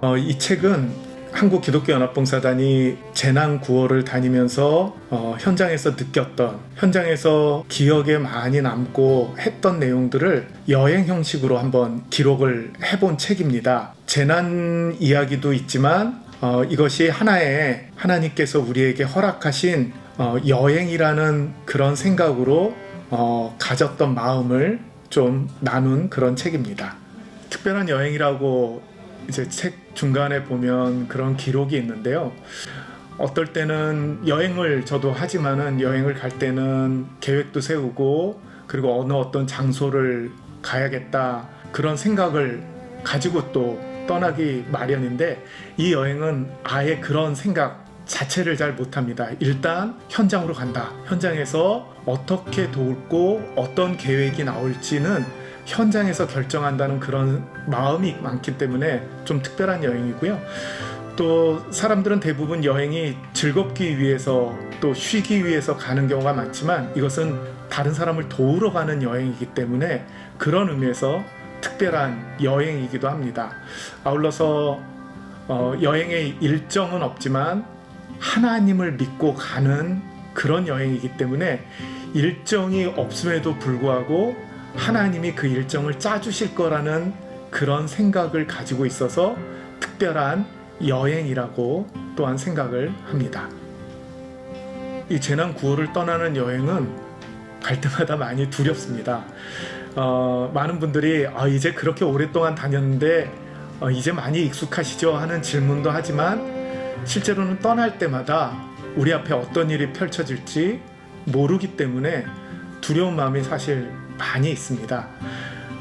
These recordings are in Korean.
어, 이 책은 한국 기독교 연합봉사단이 재난 구호를 다니면서 어, 현장에서 느꼈던 현장에서 기억에 많이 남고 했던 내용들을 여행 형식으로 한번 기록을 해본 책입니다. 재난 이야기도 있지만 어, 이것이 하나의 하나님께서 우리에게 허락하신 어, 여행이라는 그런 생각으로 어, 가졌던 마음을 좀 나눈 그런 책입니다. 특별한 여행이라고 이제 책 중간에 보면 그런 기록이 있는데요. 어떨 때는 여행을 저도 하지만은 여행을 갈 때는 계획도 세우고 그리고 어느 어떤 장소를 가야겠다 그런 생각을 가지고 또 떠나기 마련인데 이 여행은 아예 그런 생각 자체를 잘 못합니다. 일단 현장으로 간다. 현장에서 어떻게 돕고 어떤 계획이 나올지는 현장에서 결정한다는 그런 마음이 많기 때문에 좀 특별한 여행이고요. 또 사람들은 대부분 여행이 즐겁기 위해서 또 쉬기 위해서 가는 경우가 많지만 이것은 다른 사람을 도우러 가는 여행이기 때문에 그런 의미에서 특별한 여행이기도 합니다. 아울러서 어, 여행의 일정은 없지만 하나님을 믿고 가는 그런 여행이기 때문에 일정이 없음에도 불구하고 하나님이 그 일정을 짜주실 거라는 그런 생각을 가지고 있어서 특별한 여행이라고 또한 생각을 합니다. 이 재난 구호를 떠나는 여행은 갈 때마다 많이 두렵습니다. 어, 많은 분들이 아, 이제 그렇게 오랫동안 다녔는데 어, 이제 많이 익숙하시죠 하는 질문도 하지만 실제로는 떠날 때마다 우리 앞에 어떤 일이 펼쳐질지 모르기 때문에 두려운 마음이 사실 많이 있습니다.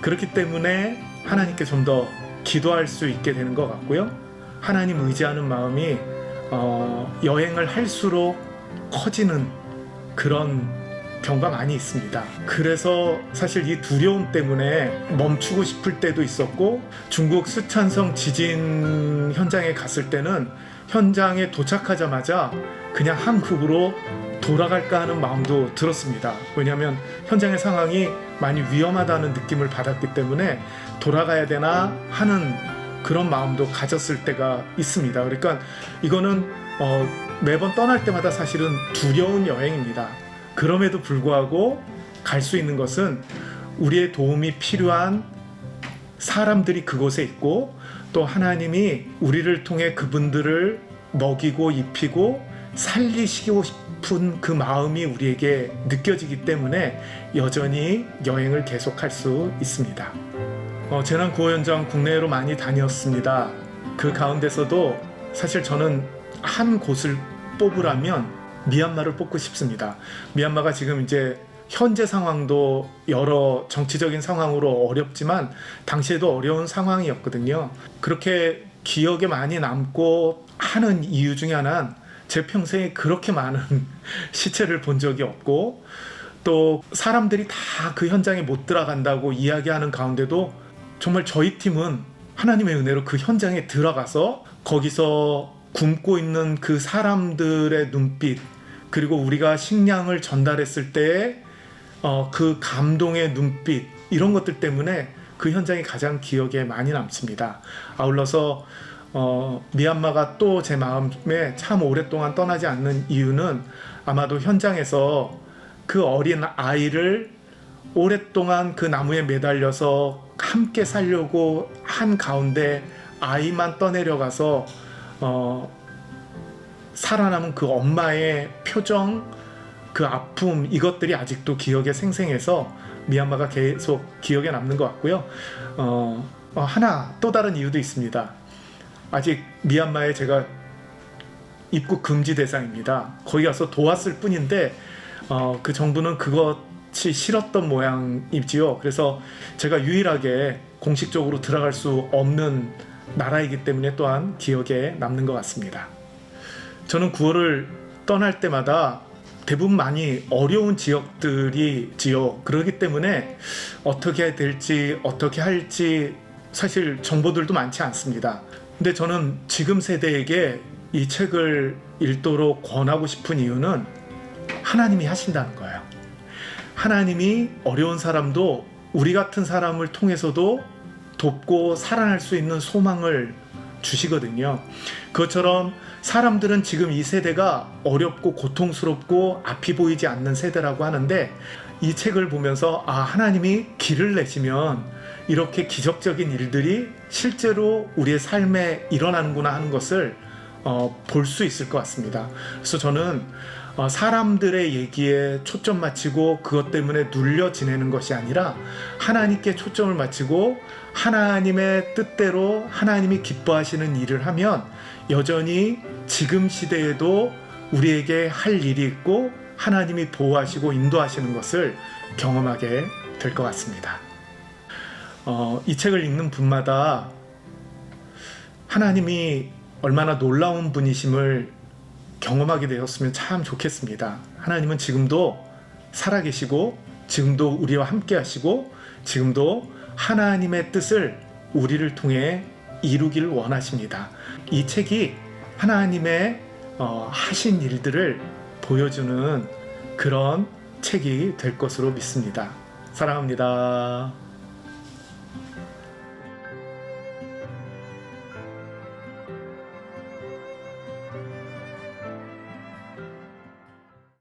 그렇기 때문에 하나님께 좀 더 기도할 수 있게 되는 것 같고요. 하나님 의지하는 마음이 어, 여행을 할수록 커지는 그런 경우가 많이 있습니다. 그래서 사실 이 두려움 때문에 멈추고 싶을 때도 있었고 중국 수촨성 지진 현장에 갔을 때는 현장에 도착하자마자 그냥 한국으로 돌아갈까 하는 마음도 들었습니다. 왜냐하면 현장의 상황이 많이 위험하다는 느낌을 받았기 때문에 돌아가야 되나 하는 그런 마음도 가졌을 때가 있습니다. 그러니까 이거는 어, 매번 떠날 때마다 사실은 두려운 여행입니다. 그럼에도 불구하고 갈 수 있는 것은 우리의 도움이 필요한 사람들이 그곳에 있고 또 하나님이 우리를 통해 그분들을 먹이고 입히고 살리시고 싶은 그 마음이 우리에게 느껴지기 때문에 여전히 여행을 계속할 수 있습니다. 어, 재난 구호 현장 국내로 많이 다녔습니다. 그 가운데서도 사실 저는 한 곳을 뽑으라면 미얀마를 뽑고 싶습니다. 미얀마가 지금 이제 현재 상황도 여러 정치적인 상황으로 어렵지만 당시에도 어려운 상황이었거든요. 그렇게 기억에 많이 남고 하는 이유 중에 하나는 제 평생에 그렇게 많은 시체를 본 적이 없고 또 사람들이 다 그 현장에 못 들어간다고 이야기하는 가운데도 정말 저희 팀은 하나님의 은혜로 그 현장에 들어가서 거기서 굶고 있는 그 사람들의 눈빛 그리고 우리가 식량을 전달했을 때의 어, 그 감동의 눈빛 이런 것들 때문에 그 현장이 가장 기억에 많이 남습니다. 아울러서 어, 미얀마가 또 제 마음에 참 오랫동안 떠나지 않는 이유는 아마도 현장에서 그 어린 아이를 오랫동안 그 나무에 매달려서 함께 살려고 한 가운데 아이만 떠내려가서 어, 살아남은 그 엄마의 표정, 그 아픔 이것들이 아직도 기억에 생생해서 미얀마가 계속 기억에 남는 것 같고요. 어, 어, 하나 또 다른 이유도 있습니다. 아직 미얀마에 제가 입국 금지 대상입니다. 거기 가서 도왔을 뿐인데 어, 그 정부는 그것이 싫었던 모양이지요. 그래서 제가 유일하게 공식적으로 들어갈 수 없는 나라이기 때문에 또한 기억에 남는 것 같습니다. 저는 9월을 떠날 때마다 대부분 많이 어려운 지역들이지요. 그러기 때문에 어떻게 될지 어떻게 할지 사실 정보들도 많지 않습니다. 근데 저는 지금 세대에게 이 책을 읽도록 권하고 싶은 이유는 하나님이 하신다는 거예요. 하나님이 어려운 사람도 우리 같은 사람을 통해서도 돕고 살아날 수 있는 소망을 주시거든요. 그것처럼 사람들은 지금 이 세대가 어렵고 고통스럽고 앞이 보이지 않는 세대라고 하는데 이 책을 보면서 아, 하나님이 길을 내시면 이렇게 기적적인 일들이 실제로 우리의 삶에 일어나는구나 하는 것을 어, 볼 수 있을 것 같습니다. 그래서 저는 어, 사람들의 얘기에 초점 맞추고 그것 때문에 눌려 지내는 것이 아니라 하나님께 초점을 맞추고 하나님의 뜻대로 하나님이 기뻐하시는 일을 하면 여전히 지금 시대에도 우리에게 할 일이 있고 하나님이 보호하시고 인도하시는 것을 경험하게 될 것 같습니다. 어, 이 책을 읽는 분마다 하나님이 얼마나 놀라운 분이심을 경험하게 되었으면 참 좋겠습니다. 하나님은 지금도 살아계시고 지금도 우리와 함께 하시고 지금도 하나님의 뜻을 우리를 통해 이루기를 원하십니다. 이 책이 하나님의 어, 하신 일들을 보여주는 그런 책이 될 것으로 믿습니다. 사랑합니다.